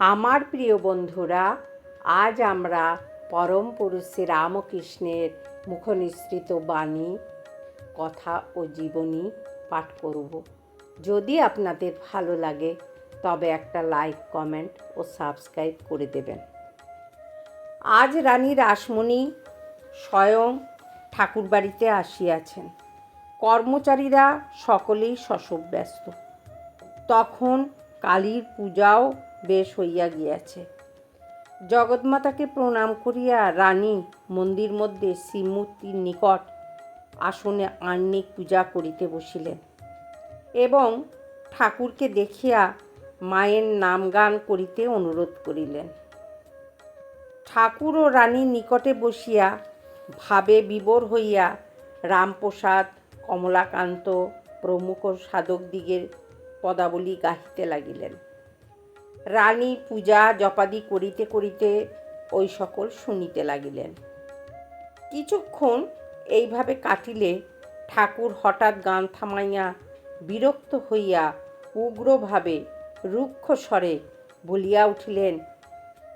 আমার প্রিয় বন্ধুরা, আজ আমরা পরম পুরুষ শ্রী রামকৃষ্ণের মুখনিসৃত বাণী, কথা ও জীবনী পাঠ করব। যদি আপনাদের ভালো লাগে, তবে একটা লাইক, কমেন্ট ও সাবস্ক্রাইব করে দেবেন। আজ রানী রাসমণি স্বয়ং ঠাকুরবাড়িতে আসিয়াছেন। কর্মচারীরা সকলেই শশব ব্যস্ত তখন কালীর পূজাও বেশ হইয়া গিয়াছে। জগৎমাতাকে প্রণাম করিয়া রানী মন্দির মধ্যে শ্রীমূর্তির নিকট আসনে আহ্নিক পূজা করিতে বসিলেন এবং ঠাকুরকে দেখিয়া মায়ের নাম গান করিতে অনুরোধ করিলেন। ঠাকুর ও রানীর নিকটে বসিয়া ভাবে বিবর হইয়া রামপ্রসাদ, কমলাকান্ত প্রমুখ সাধকদিগের পদাবলী গাহিতে লাগিলেন। রানী পূজা জপাদি করিতে করিতে ওই সকল শুনিতে লাগিলেন। কিছুক্ষণ এইভাবে কাটিলে ঠাকুর হঠাৎ গান থামাইয়া বিরক্ত হইয়া উগ্রভাবে রুক্ষ স্বরে বলিয়া উঠিলেন,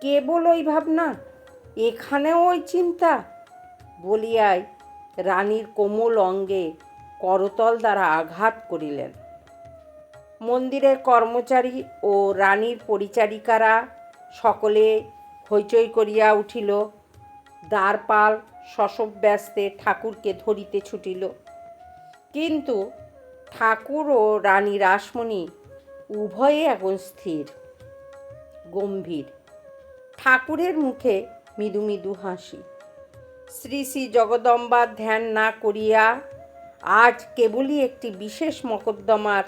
কেবল ওই ভাবনা? এখানেও ওই চিন্তা? বলিয়াই রানীর কোমল অঙ্গে করতল দ্বারা আঘাত করিলেন। মন্দিরের কর্মচারী ও রানীর পরিচারিকারা সকলে হইচই করিয়া উঠিল। দ্বারপাল শশব ব্যস্তে ঠাকুরকে ধরিতে ছুটিল। কিন্তু ঠাকুর ও রানী রাসমণি উভয়ে এখন স্থির, গম্ভীর। ঠাকুরের মুখে মৃদু মৃদু হাসি। শ্রী শ্রী জগদম্বার ধ্যান না করিয়া আজ কেবলই একটি বিশেষ মকদ্দমার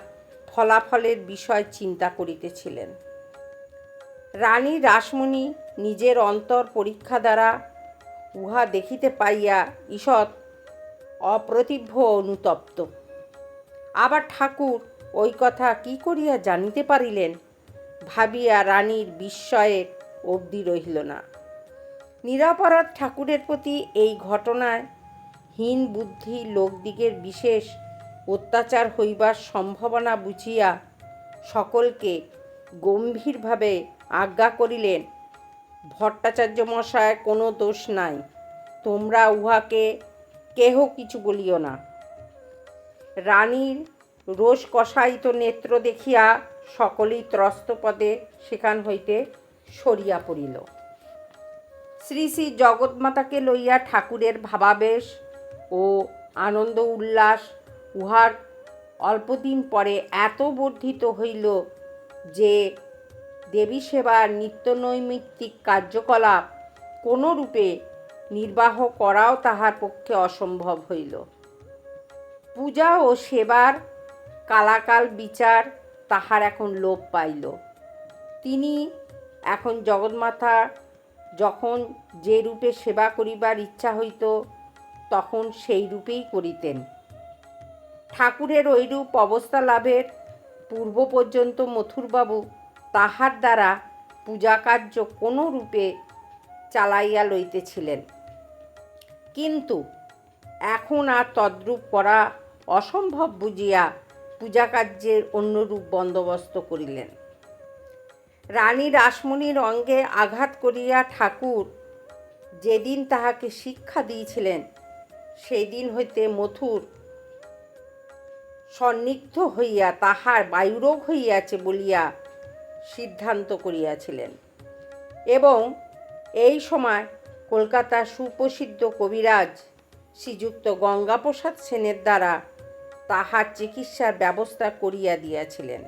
ফলাফলের বিষয় চিন্তা করিতেছিলেন। রানী রাসমণি নিজের অন্তর পরীক্ষা দ্বারা উহা দেখিতে পাইয়া ঈষৎ অপ্রতিভ্য অনুতপ্ত। আবার ঠাকুর ওই কথা কি করিয়া জানিতে পারিলেন ভাবিয়া রানীর বিস্ময়ের অবধি রহিল না। নিরাপরাধ ঠাকুরের প্রতি এই ঘটনায় হীন বুদ্ধি লোকদিগের বিশেষ অত্যাচার হইবার সম্ভাবনা বুঝিয়া সকলকে গম্ভীরভাবে আজ্ঞা করিলেন, ভট্টাচার্য মশায়, কোনো দোষ নাই। তোমরা উহাকে কেহ কিছু বলিও না। রানীর রোষ কষায়িত নেত্র দেখিয়া সকলেই ত্রস্তপদে সেখান হইতে সরিয়া পড়িল। শ্রী শ্রী জগৎমাতাকে লইয়া ঠাকুরের ভাবাবেশ ও আনন্দ উল্লাস উহার অল্পদিন পরে এত বর্ধিত হইল যে দেবী সেবার নিত্যনৈমিত্তিক কার্যকলাপ কোনো রূপে নির্বাহ করাও তাহার পক্ষে অসম্ভব হইল। পূজা ও সেবার কালাকাল বিচার তাহার এখন লোপ পাইল। তিনি এখন জগন্মাতা যখন যে রূপে সেবা করিবার ইচ্ছা হইত, তখন সেই রূপেই করিতেন। ঠাকুরের ঐরূপ অবস্থা লাভের পূর্ব পর্যন্ত মথুরবাবু তাহার দ্বারা পূজাকার্য কোনো রূপে চালাইয়া লইতেছিলেন। কিন্তু এখন আর তদ্রূপ করা অসম্ভব বুঝিয়া পূজাকার্যের অন্যরূপ বন্দোবস্ত করিলেন। রানী রাসমণির অঙ্গে আঘাত করিয়া ঠাকুর যেদিন তাহাকে শিক্ষা দিয়েছিলেন সেই দিন হইতে মথুর সন্নিগ্ধ হইয়া তাহার বায়ুরোগ হইয়াছে বলিয়া সিদ্ধান্ত করিয়াছিলেন। এবং এই সময় কলকাতার সুপ্রসিদ্ধ কবিরাজ শ্রীযুক্ত গঙ্গাপ্রসাদ সেনের দ্বারা তাহার চিকিৎসার ব্যবস্থা করিয়া দিয়াছিলেন।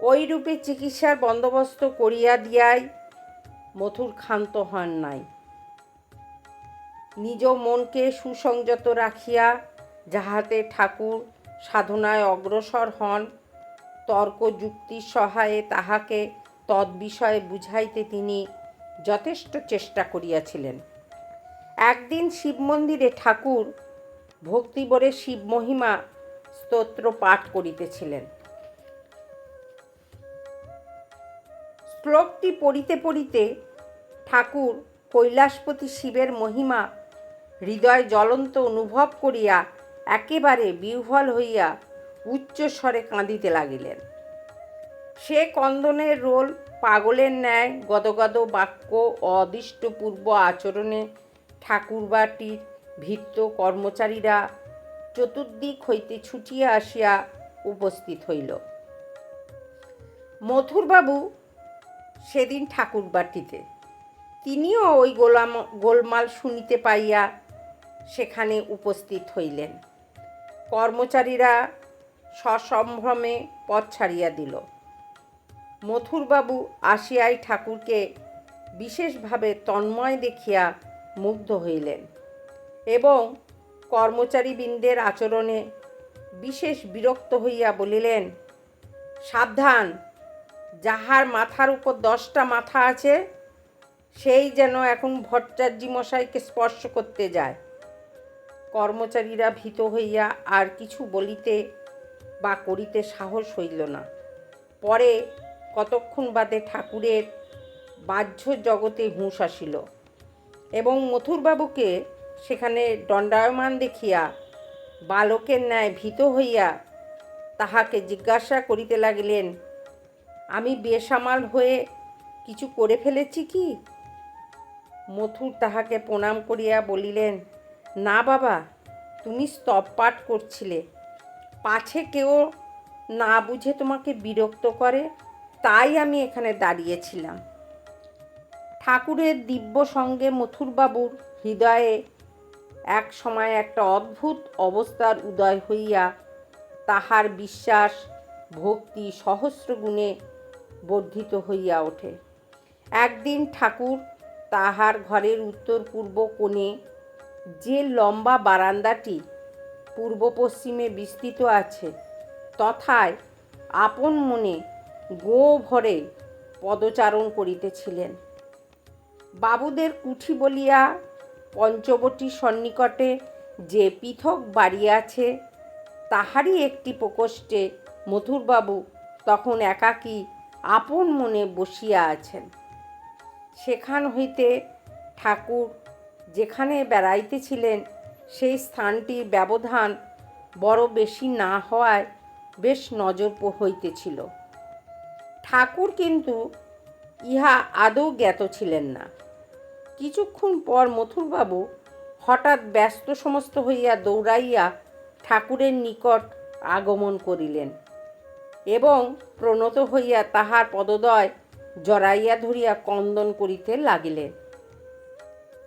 ওই রূপে চিকিৎসার বন্দোবস্ত করিয়া দিয়াই মথুর ক্ষান্ত হন নাই। নিজ মনকে সুসংযত রাখিয়া যাহাতে ঠাকুর সাধনায় অগ্রসর হন। তর্ক যুক্তির সহায়ে তাহাকে তদ্বিষয়ে বুঝাইতে তিনি যথেষ্ট চেষ্টা করিয়াছিলেন। একদিন শিব মন্দিরে ঠাকুর ভক্তিবরে শিব মহিমা স্তোত্র পাঠ করিতেছিলেন। শ্লোকটি পড়িতে পড়িতে ঠাকুর কৈলাসপতি শিবের মহিমা হৃদয় জ্বলন্ত অনুভব করিয়া একেবারে বিহ্বল হইয়া উচ্চ স্বরে কাঁদিতে লাগিলেন। সে কন্দনের রোল পাগলের ন্যায় গদগদ বাক্য অদৃষ্টপূর্ব আচরণে ঠাকুরবাটির ভিত্ত কর্মচারীরা চতুর্দিক হইতে ছুটিয়া আসিয়া উপস্থিত হইল। মথুরবাবু সেদিন ঠাকুরবাটিতে, তিনিও ওই গোলাম, গোলমাল শুনিতে পাইয়া সেখানে উপস্থিত হইলেন। কর্মচারীরা সসম্ভ্রমে পথ ছাড়িয়া দিল। মথুরবাবু আসিয়াই ঠাকুরকে বিশেষভাবে তন্ময় দেখিয়া মুগ্ধ হইলেন এবং কর্মচারীবৃন্দের আচরণে বিশেষ বিরক্ত হইয়া বলিলেন, সাবধান, যাহার মাথার উপর দশটা মাথা আছে, সেই যেন এখন ভট্টাচার্যি মশাইকে স্পর্শ করতে যায়। কর্মচারীরা ভীত হইয়া আর কিছু বলিতে বা করিতে সাহস হইল না। পরে কতক্ষণ বাদে ঠাকুরের বাহ্য জগতে হুঁশ আসিল এবং মথুরবাবুকে সেখানে দণ্ডায়মান দেখিয়া বালকের ন্যায় ভীত হইয়া তাহাকে জিজ্ঞাসা করিতে লাগিলেন, আমি বেসামাল হয়ে কিছু করে ফেলেছি কি? মথুর তাহাকে প্রণাম করিয়া বলিলেন না বাবা, তুমি স্তব পাঠ করছিলে। পাছে কেউ না বুঝে তোমাকে বিরক্ত করে, তাই আমি এখানে দাঁড়িয়েছিলাম। ঠাকুরের দিব্য সঙ্গে মথুরবাবুর হৃদয়ে এক সময় একটা অদ্ভুত অবস্থার উদয় হইয়া তাহার বিশ্বাস, ভক্তি সহস্র গুণে বর্ধিত হইয়া ওঠে। একদিন ঠাকুর তাহার ঘরের উত্তর পূর্ব কোণে যে লম্বা বারান্দাটি পূর্ব পশ্চিমে বিস্তৃত আছে, তথায় আপন মনে গো ভরে পদচারণ করিতেছিলেন। বাবুদের কুঠি বলিয়া পঞ্চবটী সন্নিকটে যে পৃথক বাড়ি আছে, তাহারই একটি প্রকোষ্ঠে মথুরবাবু তখন একাকী আপন মনে বসিয়া আছেন। সেখান হইতে ঠাকুর যেখানে বেড়াইতেছিলেন সেই স্থানটির ব্যবধান বড় বেশি না হওয়ায় বেশ নজর হইতেছিল। ঠাকুর কিন্তু ইহা আদৌ জ্ঞাত ছিলেন না। কিছুক্ষণ পর মথুরবাবু হঠাৎ ব্যস্ত সমস্ত হইয়া দৌড়াইয়া ঠাকুরের নিকট আগমন করিলেন এবং প্রণত হইয়া তাহার পদদয় জড়াইয়া ধরিয়া কন্দন করিতে লাগিলেন।